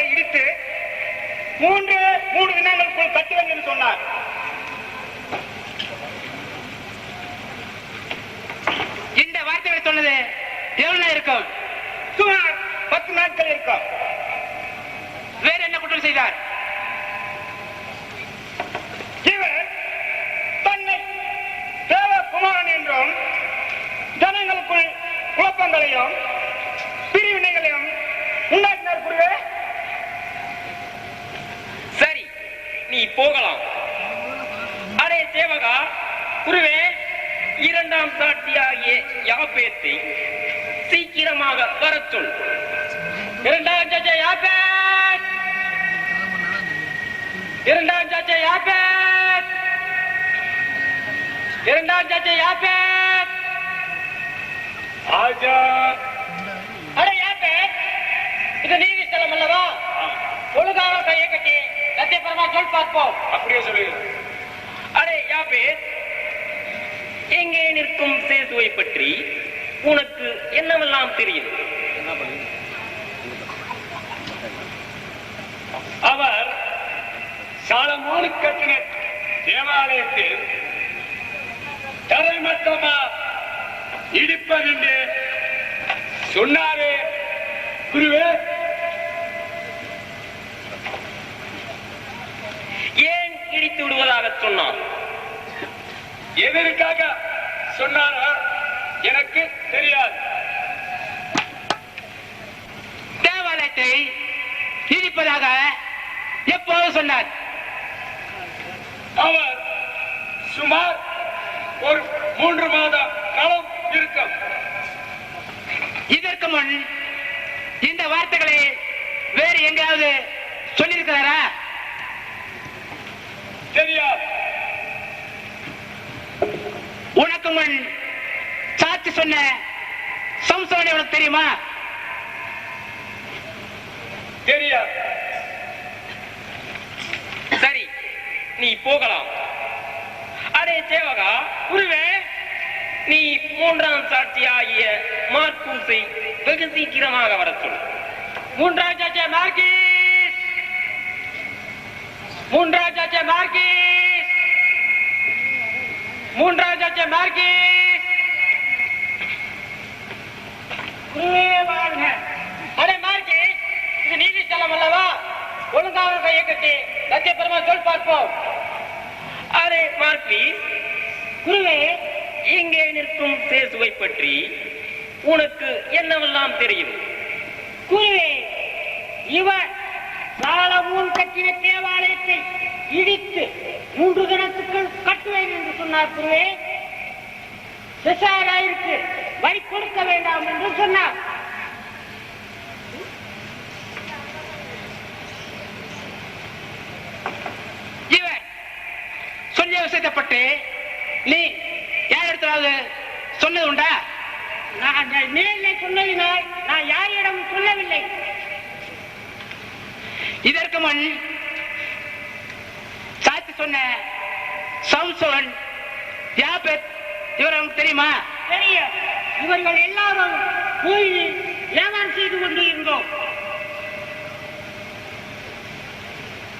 தேவாலயத்தை இடித்து மூன்று மூணு தினங்களுக்குள் கட்டுவேன் என்று சொன்னார். இந்த வார்த்தைகளை சொன்னது எவ்வளவு இருக்கும்? சுமார் பத்து நாட்கள் இருக்கும். வேற என்ன குற்றம் செய்தார்? இவர் தன்னை தேவகுமாரன் என்றும் ஜனங்களுக்குள் குழப்பங்களையும் பிரிவினைகளையும் உண்டாக்கினார் குருவே சரி நீ போகலாம். அடே சேவகா குருவே இரண்டாம் சாட்சியாகிய யாப்பேத்தை சீக்கிரமாக வரச் சொல். இரண்டாம் சாட்சிய யாப்பேத்! இரண்டாம் சாட்சிய யாப்பேத்! இரண்டாம் சாட்சிய யாப்பேத்! ஆஜா! அடே யாப்பேத்! இது நீதி ஸ்தலம் அல்லவா? ஒழுங்காக கையை கட்டி. சத்தியபரமா சொல் பார்ப்போம். அப்படியே சொல்லு. அடே யாபேத் எங்கே நிற்கும் சேதுவை பற்றி உனக்கு என்னவெல்லாம் தெரியும்? அவர் சாலமோனு கட்டின தேவாலயத்தில் தரைமட்டமா இடிப்பதென்று சொன்னாரே. குருவே ஏன் சொன்னான் எதற்காக சொன்னாரா எனக்கு தெரியாது. தேவாலயத்தை இடிப்பதாக எப்போது சொன்னார்? அவர் சுமார் ஒரு மூன்று மாத காலம் இருக்கும். இதற்கு முன் இந்த வார்த்தைகளை வேறு எங்கேயாவது சொல்லியிருக்கிறாரா? தெரியாது உனக்கு முன் சாட்சி சொன்ன சம்சோனி உனக்கு தெரியுமா? தெரியாது சரி நீ போகலாம். அடே சேவகா குருவே நீ மூன்றாம் சாட்சியாகிய மார்க்கும் வெகு சீக்கிரமாக வர சொல். மூன்றாம் சாட்சியா மார்க்கீஸ் மூன்றாம் சாட்சிய மார்க்கீஸ் மூன்றாம் சாட்சிய மார்க்கீஸ் அடே மார்க்கீஸ் இது நீதி ஸ்தலம் அல்லவா? ஒழுங்காக இயக்கத்தை லட்சிய பெருமா சொல் பார்ப்போம். அரே மார்க்கீஸ் குருவே இங்கே நிற்கும் பேசுவை பற்றி உனக்கு என்னவெல்லாம் தெரியும்? குருவே இவர் சாலமூன் கட்டின தேவாலயத்தை இடித்து மூன்று தினத்துக்கு கட்டுவேன் என்று சொன்னார் குருவே. சிசாராயிருக்கு வரி கொடுக்க வேண்டாம் என்று சொன்னார். சொல்லிய விஷயத்தை பற்றி நீ யார் இடத்தாவது சொன்னது உண்டா? நான் நேரில் சொன்னதினால் நான் யாரிடம் சொல்லவில்லை. இதற்கு முன் சாட்சி சொன்ன சம்சோன் யாபெத் இவர் தெரியுமா? தெரியும். இவர்கள் எல்லாரும் கோயிலில் ஏமான் செய்து கொண்டு இருந்தோம்.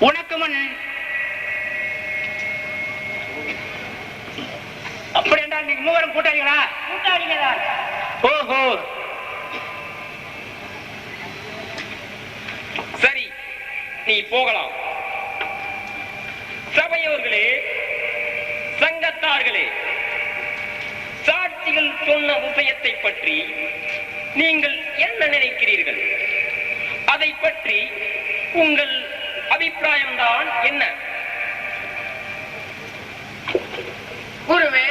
உனக்கு முன் அப்படி என்றால் நீங்க மூவரும் கூட்டாளிகளா? கூட்டாளிகளா ஓஹோ சரி நீ போகலாம். சபையோர்களே சங்கத்தார்களே சாட்சிகள் சொன்ன விஷயத்தை பற்றி நீங்கள் என்ன நினைக்கிறீர்கள்? அதை பற்றி உங்கள் அபிப்பிராயம்தான் என்ன? குருவே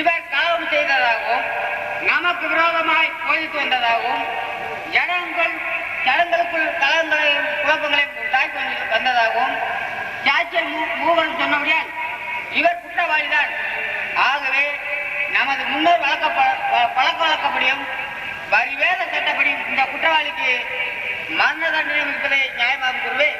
இவர் காவம் செய்ததாகவும் நமக்கு விரோதமாய் போதித்து வந்ததாகவும் ஜனங்கள் ஜனங்களுக்குள் கலங்களையும் குழப்பங்களையும் உண்டாக்கி சாட்சியர் மூவன் சொன்னபடியால் இவர் குற்றவாளிதான். ஆகவே நமது முன்னோர் வழக்க பழக்க வழக்கப்படியும் வரிவேத சட்டப்படி இந்த குற்றவாளிக்கு மரண தண்டனை இருப்பதை நியாயமாக கூறுவேன்.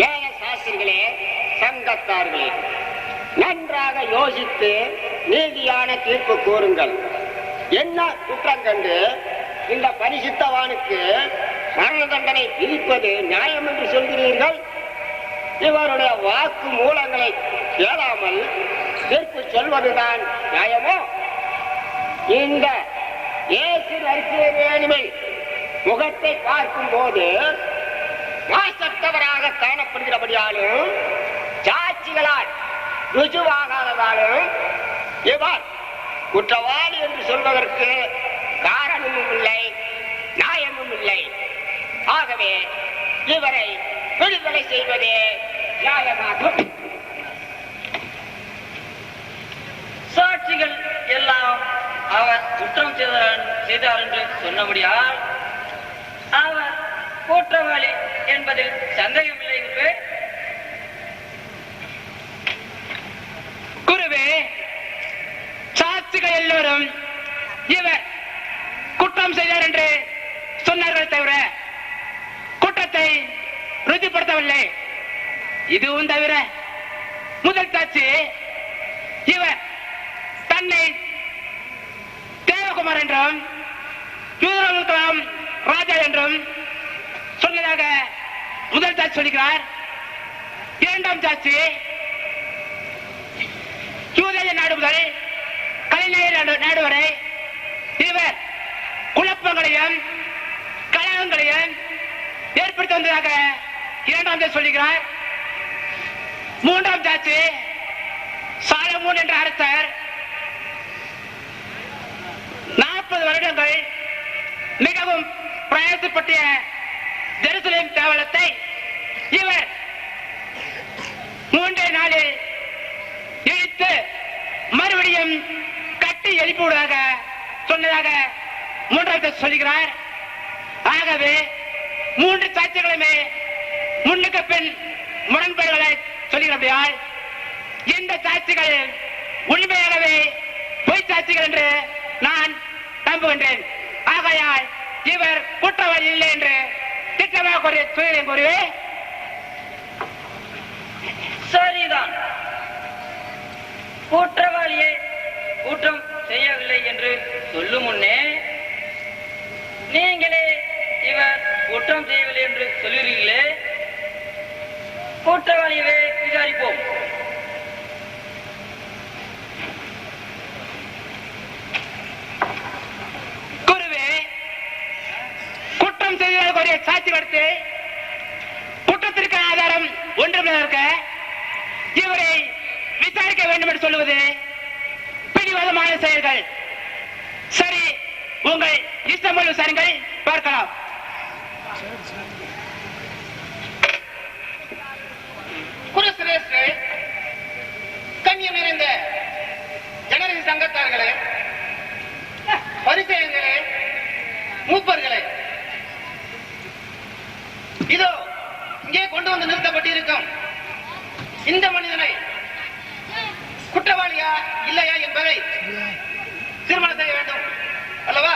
வேத சாஸ்திரிகளே சங்கத்தார்களே நன்றாக யோசித்து நீதியான தீர்ப்பு கூறுங்கள் என்ன குற்றம் கண்டு இந்த பரிசுத்தவானுக்கு மரண தண்டனை விதிப்பது நியாயம் என்று சொல்கிறீர்கள்? இவருடைய வாக்கு மூலங்களை கேளாமல் தீர்ப்பு சொல்வதுதான் நியாயமோ? இந்த இயேசு நற்கிறியனிமை முகத்தை பார்க்கும் போது மாசற்றவராக காணப்படுகிறபடியாலும் சாட்சிகளால் ருஜுவாகாததாலும் இவர் குற்றவாளி என்று சொல்வதற்கு காரணமும் இல்லை நியாயமும் இல்லை. ஆகவே இவரை விடுதலை செய்வதே நியாயமாகும். சாட்சிகள் எல்லாம் அவர் குற்றம் செய்தார் செய்தார் என்று சொன்னபடியால் அவர் குற்றவாளி என்பதில் சந்தேகமில்லை என்று. குருவே சாட்சிகள் எல்லோரும் இவர் குற்றம் செய்தார் என்று சொன்னார்கள் தவிர குற்றத்தை ருஜுப்படுத்தவில்லை இதுவும் தவிர முதல் சாட்சி இவர் தன்னை தேவகுமார் என்றும் யூதர்களுக்கெல்லாம் ராஜா என்றும் சொன்னதாக முதல் சாட்சி சொல்கிறார். இரண்டாம் சாட்சி யூதேய நாடு முதல் கலைநேய நாடு இவர் குழப்பங்களையும் கலகங்களையும் ஏற்படுத்தி வந்ததாக இரண்டாம் தேதி சொல்லுகிறார். மூன்றாம் சாட்சி சாலமூன் என்ற அரசர் நாற்பது வருடங்கள் மிகவும் பிரயாசப்பட்டிய ஜெருசலேம் தேவலத்தை இவர் மூன்றே நாளில் இழுத்து மறுபடியும் கட்டி எழுப்பிவிடுவதாக சொன்னதாக மூன்றாவது சொல்லுகிறார். ஆகவே மூன்று சாட்சிகளுமே முன்னுக்கு பின் முரண்பாடுகளை சொல்லுகிறபடியால் இந்த சாட்சிகள் உண்மையாகவே பொய் சாட்சிகள் என்று நான் நம்புகின்றேன். ஆகையால் இவர் குற்றவாளி இல்லை என்று திட்டமாக கூறிய சொல்கிறேன் கூறுவே சரிதான். குற்றவாளியை குற்றம் செய்யவில்லை என்று சொல்லும் முன்னே நீங்களே இவர் குற்றம் செய்யவில்லை என்று சொல்லுகிறீர்களே குற்றவாளியவே விசாரிப்போம். குருவே குற்றம் செய்தவர்களுடைய சாட்சி கொடுத்து குற்றத்திற்கு ஆதாரம் ஒன்றும் இருக்க இவரை விசாரிக்க வேண்டும் என்று சொல்லுவது பிடிவாதமான செயல்கள். சரி உங்கள் இஷ்டமொழி விசாரங்கள் பார்க்கலாம். குருசிரேஷ்டு கண்ணியம் நிறைந்த ஜனரசி சங்கத்தார்களே பரிசெயங்களே மூப்பர்களே இதோ இங்கே கொண்டு வந்து நிறுத்தப்பட்டிருக்கும் இந்த மனிதனை குற்றவாளியா இல்லையா என்பதை தீர்மானம் செய்ய வேண்டும். அல்லவா?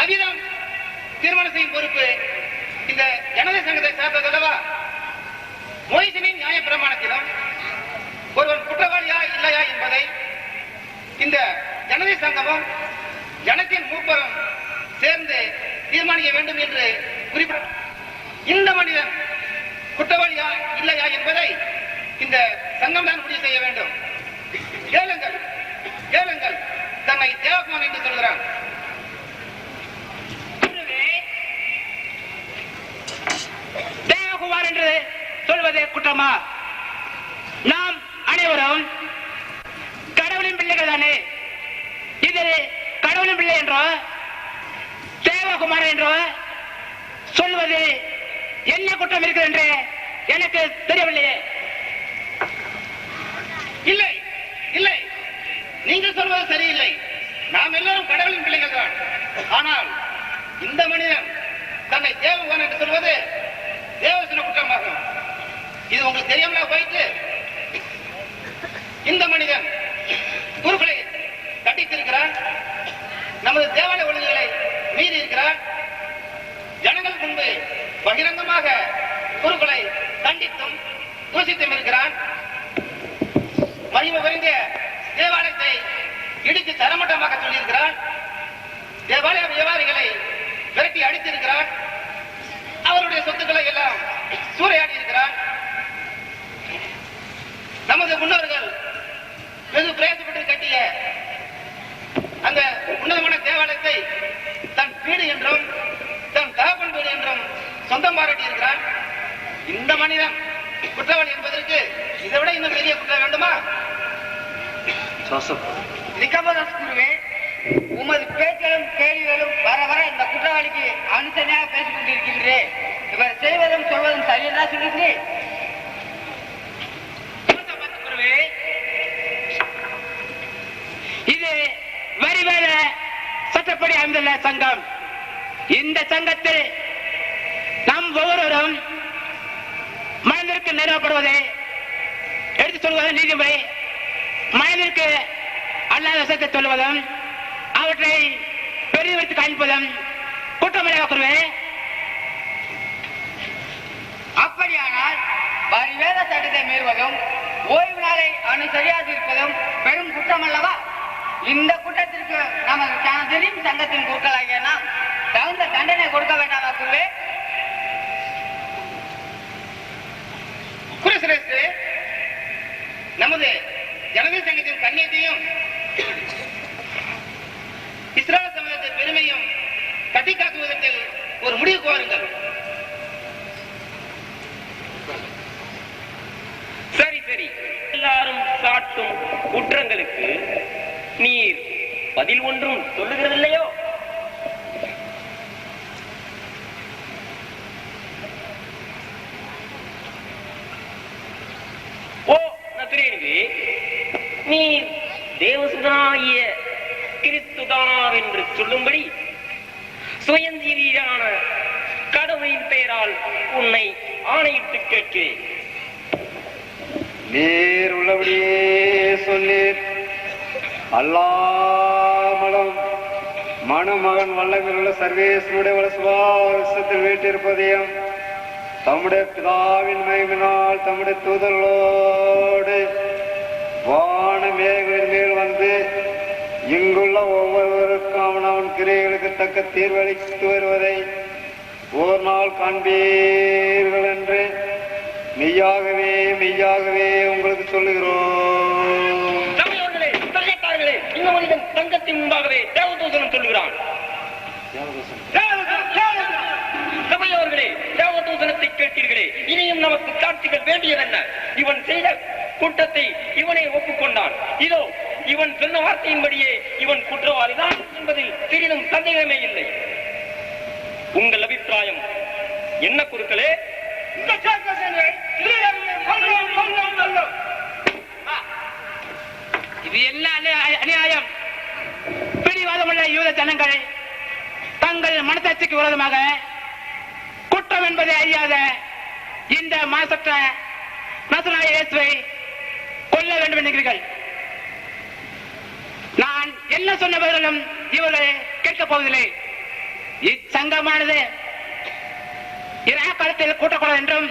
அவ்விதம் தீர்மானம் செய்யும் பொறுப்பு இந்த ஜனதை சங்கத்தை சார்ந்தது அல்லவா? மொய்சினின் நியாய பிரமாணத்திலும் ஒருவன் குற்றவாளியா இல்லையா என்பதை இந்த ஜனதை சங்கமும் ஜனத்தின் மூப்பரும் சேர்ந்து தீர்மானிக்க வேண்டும் என்று குறிப்பிட இந்த மனிதன் குற்றவாளியா இல்லையா என்பதை இந்த சங்கம் தான் முடிவு செய்ய வேண்டும். கேளுங்கள் கேளுங்கள். தன்னை தேவகுமார் என்று சொல்கிறான். தேவகுமார் என்று சொல்வது குற்றமா? நாம் அனைவரும் கடவுளின் பிள்ளைகள் தானே. இது கடவுளின் பிள்ளை என்றோ தேவகுமார் என்றோ சொல்வது என்ன குற்றம் இருக்கிறது என்று எனக்கு தெரியவில்லையே. இல்லை இல்லை. நீங்கள் சொல்வது சரியில்லை. நாம் எல்லாரும் கடவுளின் பிள்ளைகள் தான். ஆனால் இந்த மனிதன் தன்னை தேவகன் என்று சொல்வது தேவசன குற்றமாகும். இது உங்களுக்கு தெரியாமல போயிட்டு? இந்த மனிதன் குருக்களை கண்டித்திருக்கிறான் நமது தேவாலய ஒழுங்குகளை மீறி இருக்கிறான். ஜனங்கள் முன்பு பகிரங்கமாக குருக்களை தண்டித்தும் தூசித்தும் இருக்கிறான். மகிமை இடித்து தரமட்டமாக சொல்லியிருக்கிறான். தேவாலய வியாபாரிகளை விரட்டி அடித்திருக்கிறான். அவருடைய சொத்துக்களை எல்லாம் சூறையாடி இருக்கிறான் நமது முன்னோர்கள் வெகு பிரயாசப்பட்டு கட்டிய அந்த உன்னதமான தேவாலயத்தை தன் வீடு என்றும் தன் தகப்பன் வீடு என்றும் சொந்தம் பாராட்டி இருக்கிறான் இந்த மனிதன் குற்றவாளி என்பதற்கு இதை விட இன்னும் பெரிய குற்றம் வேண்டுமா? நிக்கமதாஸ் குருவே உமது பேச்சலும் கேள்விகளும் வர வர இந்த குற்றவாளிக்கு அனுசனையாக பேசிக் கொண்டிருக்கின்றேன் இவர் செய்வதும் சொல்வதும் சரியெல்லாம் சொல்லுகிறேன் இது வரிவேல சட்டப்படி அமைந்துள்ள சங்கம். இந்த சங்கத்தில் நம் ஒவ்வொருவரும் மனதிற்கு நிறுவப்படுவதை எடுத்து சொல்வது நீதிமுறை மனதிற்கு அல்லாத விஷயத்தை சொல்வதும் அவற்றை பெரிதுபடுத்தி காண்பதும் குற்றமில்லை குருவே அப்படியானால் வரிவேத சட்டத்தை மீறுவதும் ஓய்வு நாளை அனுசரியாது இருப்பதும் பெரும் குற்றம் அல்லவா இந்த குற்றத்திற்கு நமது தெரியும் சங்கத்தின் குறுக்களாகிய நாம் தகுந்த தண்டனை கொடுக்க வேண்டாமா குருவே குருசிரேசு நமது ஜனதா சங்கத்தின் கண்ணியத்தையும் இஸ்ராயல் சமூகத்தின் பெருமையும் தட்டி காக்குவதற்கு ஒரு முடிவு கோருங்கள். சரி சரி. எல்லாரும் சாட்டும் குற்றங்களுக்கு நீர் பதில் ஒன்றும் சொல்லுகிறதில்லையோ ஓ நத்திரேனுவே நீ தேவசுதனாகிய தேவசுதாகிய கிறிஸ்துதானாவென்று சொல்லும்படி சுயஞ்சீவியான கடவுளின் பெயரால் உன்னை ஆணையிட்டு கேட்கிறேன். நீர் உள்ளபடியே சொல்லீர் அல்லாமலும் மணமகன் வல்லமில் உள்ள சர்வேசனுடைய வீட்டிருப்பதையும் தம்முடைய பிதாவின் மகிமினால் தம்முடைய தூதர்களோடு வான மேகங்களின் மேல் வந்து இங்குள்ள ஒவ்வொருவருக்கும் அவன் அவன் கிரைகளுக்கு தக்க தீர்வளித்து வருவதை ஒரு நாள் காண்பீர்கள் என்று மெய்யாகவே மெய்யாகவே உங்களுக்கு சொல்லுகிறோம். இந்த மனிதன் தங்கத்தின் முன்பாகவே தேவதூசனம் சொல்லுகிறான். சபையோர்களே தேவதூசனத்தை கேட்டீர்களே இனியும் நமக்கு சாட்சிகள் வேண்டியதென்ன? இவன் செய்த குற்றத்தை இவனை ஒப்புக்கொண்டான். இதோ இவன் சொன்ன வார்த்தையின்படியே இவன் குற்றவாளிதான் என்பதில் சிறிதும் சந்தேகமே இல்லை. உங்கள் அபிப்பிராயம் என்ன குருக்களே? இது என்ன அநியா- அநியாயம்? பிடிவாதமுள்ள யூத ஜனங்கள் தங்கள் மனசாட்சிக்கு விரோதமாக குற்றம் என்பதை அறியாத இந்த மாசற்ற நசனாய இயேசுவை கொல்ல வேண்டும் என்கிறீர்கள். நான் என்ன சொன்னவர்களும் இவர்களை கேட்கப் போவதில்லை. இச்சங்கமானது இரா காலத்தில் கூட்டக்கூடாது என்றும்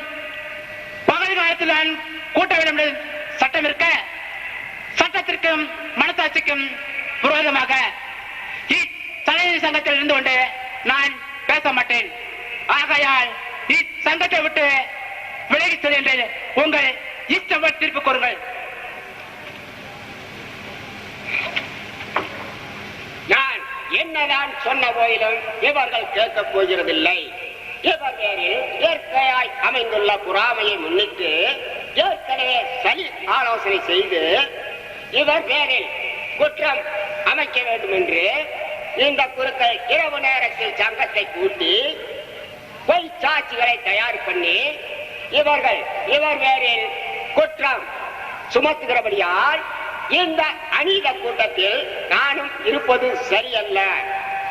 பகல் காலத்தில் நான் கூட்ட வேண்டும் என்று சட்டம் இருக்க சட்டத்திற்கும் மனசாட்சிக்கும் விரோதமாக தலைமை சங்கத்தில் இருந்து கொண்டு நான் பேச மாட்டேன். ஆகையால் இச்சங்கத்தை விட்டு விலகி செல் என்று உங்கள் இஷ்டம் தீர்ப்பு கூறுங்கள் நான் என்னதான் சொன்ன போதிலும் இவர்கள் கேட்கப் போகிறதில்லை. இவர் பேரில் இயற்கையாய் அமைந்துள்ள பொறாமையை முன்னிட்டு ஏற்கனவே சரி ஆலோசனை செய்து இவர் பேரில் குற்றம் அமைக்க வேண்டும் என்று இந்த குருக்கள் இரவு நேரத்தில் சங்கத்தை கூட்டி பொய் சாட்சிகளை தயார் பண்ணி இவர்கள் இவர் பேரில் குற்றம் சுமத்துகிறபடியால் இந்த அநீத கூட்டத்தில் நானும் இருப்பது சரியல்ல.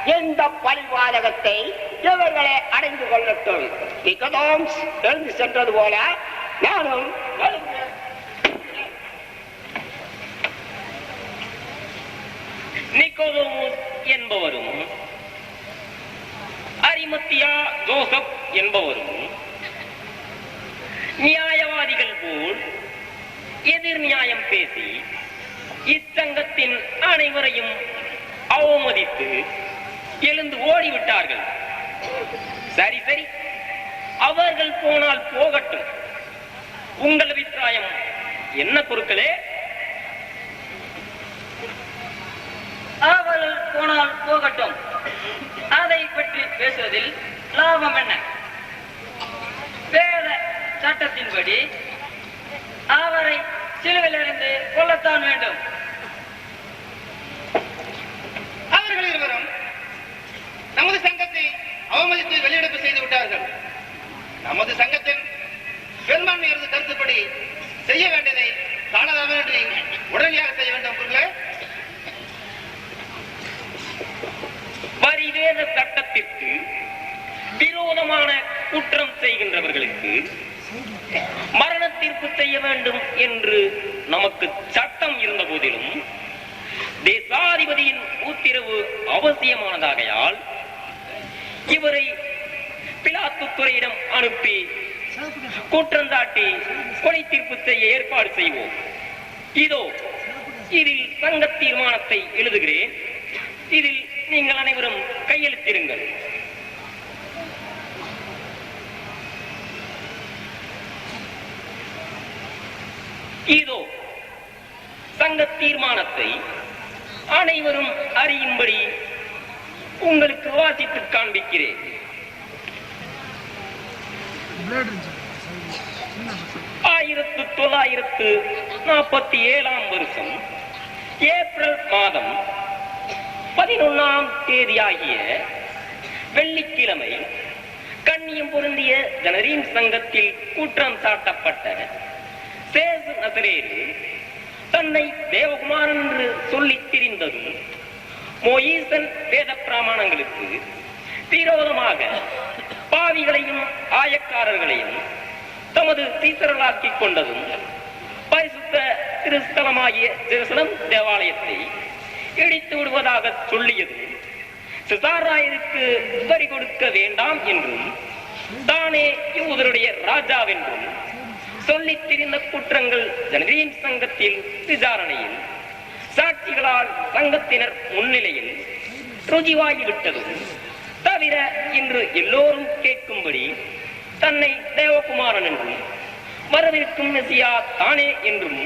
எந்த பழிவாதகத்தை இவர்களை அடைந்து கொள்ளட்டும். நிக்கதோம்ஸ் எழுந்து சென்றது போல நானும் எழுந்து. நிக்கோதோமோஸ் என்பவரும் அரிமத்தியா ஜோசப் என்பவரும் நியாயவாதிகள் போல் எதிர் நியாயம் பேசி இச்சங்கத்தின் அனைவரையும் அவமதித்து எழுந்து ஓடிவிட்டார்கள். சரி சரி. அவர்கள் போனால் போகட்டும். உங்கள் அபிப்பிராயம் என்ன பொருட்களே அவர்கள் போனால் போகட்டும். அதை பற்றி பேசுவதில் லாபம் என்ன? வேத சட்டத்தின்படி அவரை சிலுவிலிருந்து கொல்லத்தான் வேண்டும். அவர்கள் இருவரும் நமது சங்கத்தை அவமதித்து வெளியெடுப்பு செய்து விட்டார்கள். நமது சங்கத்தின் பெரும்பான்மை இருந்து கருத்துப்படி செய்ய வேண்டியதை தானதமின்றி உடனடியாக செய்ய வேண்டும் குருக்களே பரிவேத சட்டத்திற்கு விரோதமான குற்றம் செய்கின்றவர்களுக்கு மரண தீர்ப்பு செய்ய வேண்டும் என்று நமக்கு சட்டம் இருந்த போதிலும் ஜனாதிபதியின் உத்தரவு அவசியமானதாகையால் இவரை பிலாத்து துறையிடம் அனுப்பி குற்றந்தாட்டி கொலை தீர்ப்பு செய்ய ஏற்பாடு செய்வோம். இதோ இதில் சங்க தீர்மானத்தை எழுதுகிறேன். இதில் நீங்கள் அனைவரும் கையெழுத்திருங்கள் இதோ சங்க தீர்மானத்தை அனைவரும் அறியும்படி உங்களுக்கு வாசித்து காண்பிக்கிறேன். ஆயிரத்து தொள்ளாயிரத்து நாற்பத்தி ஏழாம் வருஷம் ஏப்ரல் மாதம் பதினொன்னாம் தேதியாகிய வெள்ளிக்கிழமை கண்ணியம் பொருந்திய ஜனரின் சங்கத்தில் குற்றம் சாட்டப்பட்ட சேசு நசரேரு தன்னை தேவகுமாரன் என்று சொல்லி திரிந்ததும் மோயீசன் வேத பிராமணங்களுக்கு தீரோதமாக பாவிகளையும் ஆயக்காரர்களையும் தமது சீசரலாக்கிக் கொண்டதும் பரிசுத்த திருஸ்தலமாகிய ஜெருசலம் தேவாலயத்தை இடித்து விடுவதாக சொல்லியதும் சிசாராயருக்கு வரி கொடுக்க வேண்டாம் என்றும் தானே யூதருடைய ராஜாவென்றும் சொல்லித் திரிந்த குற்றங்கள் ஜனரியின் சங்கத்தில் விசாரணையில் சாட்சிகளால் சங்கத்தினர் முன்னிலையில் ருஜிவாகிவிட்டதும். தவிர இன்று எல்லோரும் கேட்கும்படி தன்னை தேவகுமாரன் என்றும் வரவிருக்கும் மெசியா தானே என்றும்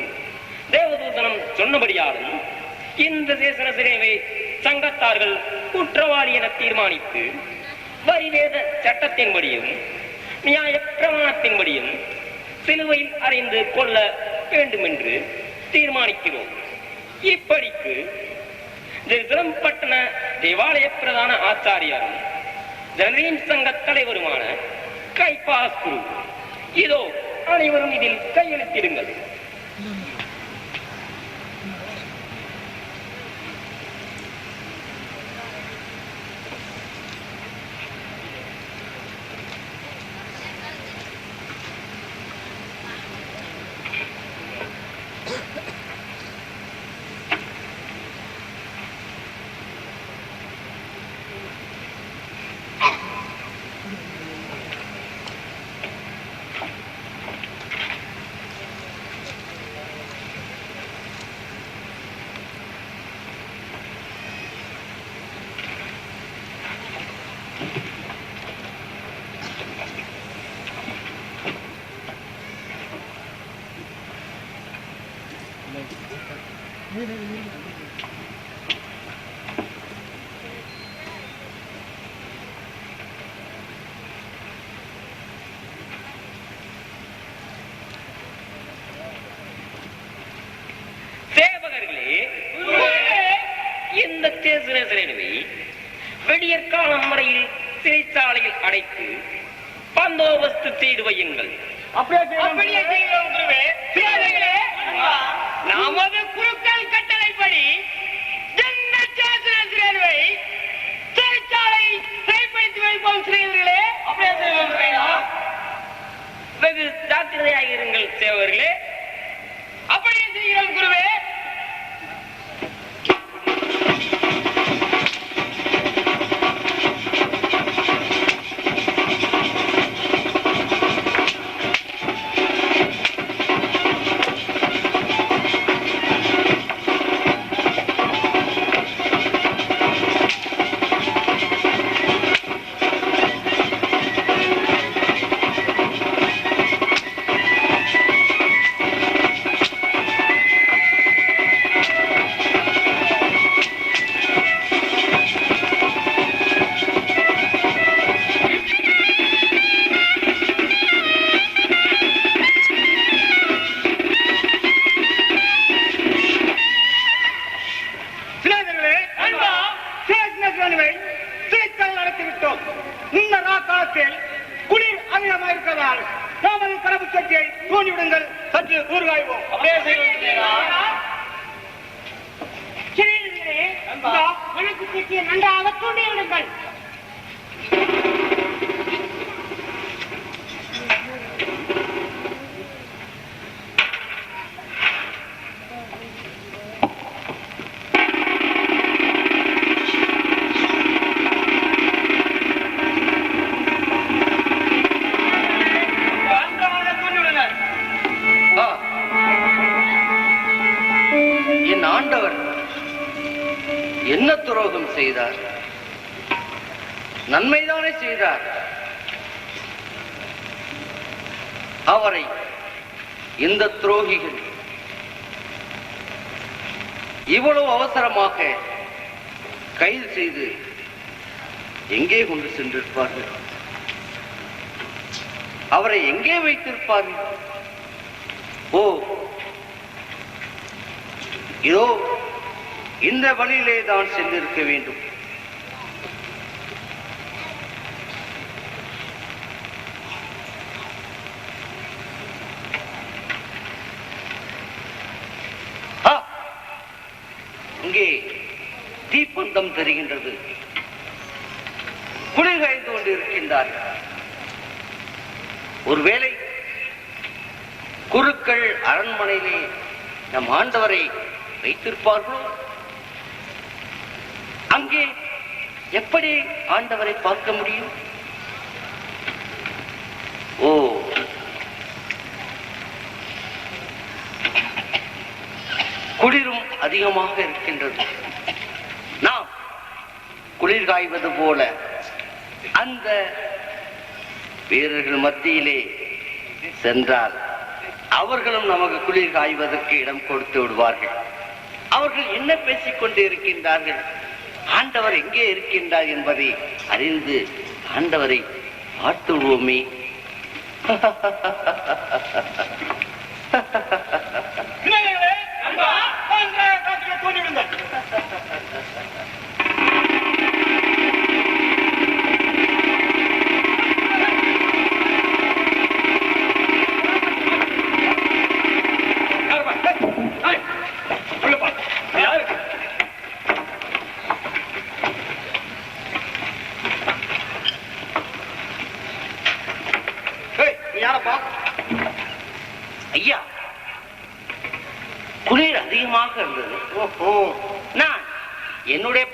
தேவதூதனம் சொன்னபடியாலும் இந்த தேசன சிறைவை சங்கத்தார்கள் குற்றவாளி என தீர்மானித்து வரிவேத சட்டத்தின்படியும் நியாய பிரமாணத்தின்படியும் சிலுவை அறிந்து கொள்ள வேண்டும் என்று தீர்மானிக்கிறோம். இப்படிக்கு ஜெருசலம் பட்டண தேவாலய பிரதான ஆச்சாரியாரும் ஜனரீன் சங்க தலைவருமான கைபாஸ் குரு இதோ அனைவரும் இதில் கையெழுத்திடுங்கள். இந்த தேசிரேசனை வெடியற் காலம் வரையில் சிறைச்சாலையில் அடைத்து பந்தோபஸ்து செய்து வையுங்கள். நமது குருக்கள் கட்டளைப்படி வெகு ஜாக்கிரதையாக இருங்கள் சேவகர்களே. சிறியர்களே, இதோ நன்றாக தூண்டிவிடுங்கள். எங்கே கொண்டு சென்றிருப்பார்கள்? அவரை எங்கே வைத்திருப்பார்கள்? ஓ இதோ இந்த வழியிலே தான் சென்றிருக்க வேண்டும். இங்கே தீப்பந்தம் தெரிகின்றது. கொண்டிருக்கின்றார் ஒருவேளை குருக்கள் அரண்மனையிலே நம் ஆண்டவரை வைத்திருப்பார்களோ? அங்கே எப்படி ஆண்டவரை பார்க்க முடியும்? ஓ. குளிரும் அதிகமாக இருக்கின்றது. நாம் குளிர் காய்வது போல அந்த வீரர்கள் மத்தியிலே சென்றால் அவர்களும் நமக்கு குளிர் காய்வதற்கு இடம் கொடுத்து விடுவார்கள். அவர்கள் என்ன பேசிக் கொண்டு இருக்கின்றார்கள்? ஆண்டவர் எங்கே இருக்கின்றார் என்பதை அறிந்து ஆண்டவரை பார்த்து விடுவோமே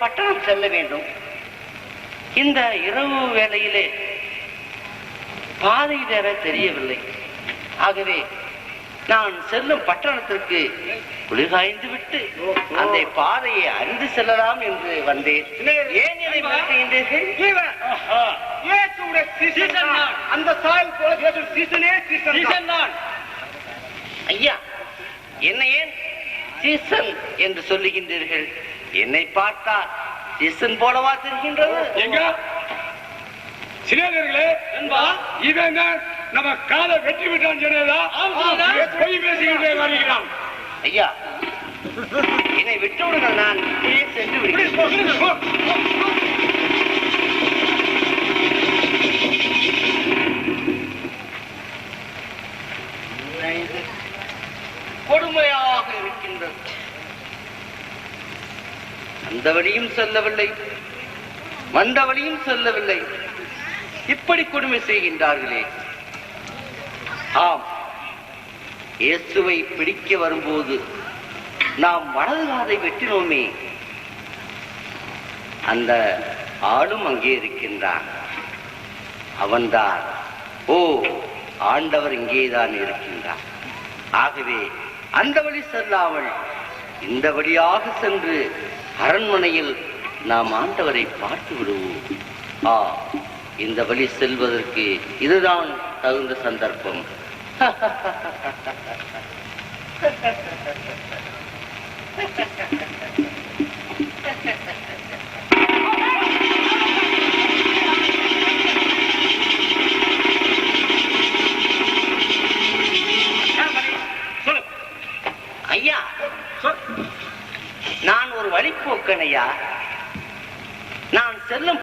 பட்டணம் செல்ல வேண்டும். இந்த இரவு வேளையிலே பாதை தர தெரியவில்லை. ஆகவே நான் செல்லும் பட்டணத்திற்கு குளிர்காய்ந்து விட்டு அந்த பாதையை அறிந்து செல்லலாம் என்று வந்தேன். ஏன் தான். தான். அந்த சாயல் போல சீசனே சீசன். ஐயா என்னை ஏன் சீசன் என்று சொல்லுகின்றீர்கள்? என்னை பார்த்தால் சீசன் போலவா தெரிகின்றது? எங்க? சிநேகிதர்களே நண்பா இவன் தான் நம்ம காலை வெட்டி விட்டான் சொன்னதா பொய் பேசிக்கிட்டே வருகிறான். ஐயா என்னை விட்டு விடுங்கள் நான் சென்று விடுகிறேன் என்ன இது? கொடுமையாக இருக்கின்றது அந்த வழியும் செல்லவில்லை. வந்த வழியும் செல்லவில்லை. இப்படி கொடுமை செய்கின்றார்களே. ஆம். இயேசுவை பிடிக்க வரும்போது நாம் வலது வெட்டினோமே. அந்த ஆளும் அங்கே இருக்கின்றான். அவன்தான் ஓ ஆண்டவர் இங்கேதான் இருக்கின்றார். ஆகவே அந்த வழி செல்லாமல் இந்த வழியாக சென்று அரண்மனையில் நாம் ஆண்டவரை பார்த்து விடுவோம். ஆ இந்த வழி செல்வதற்கு இதுதான் தகுந்த சந்தர்ப்பம். சொல்லு நான் ஒரு வழிப்போக்கனய்யா நான் செல்லும்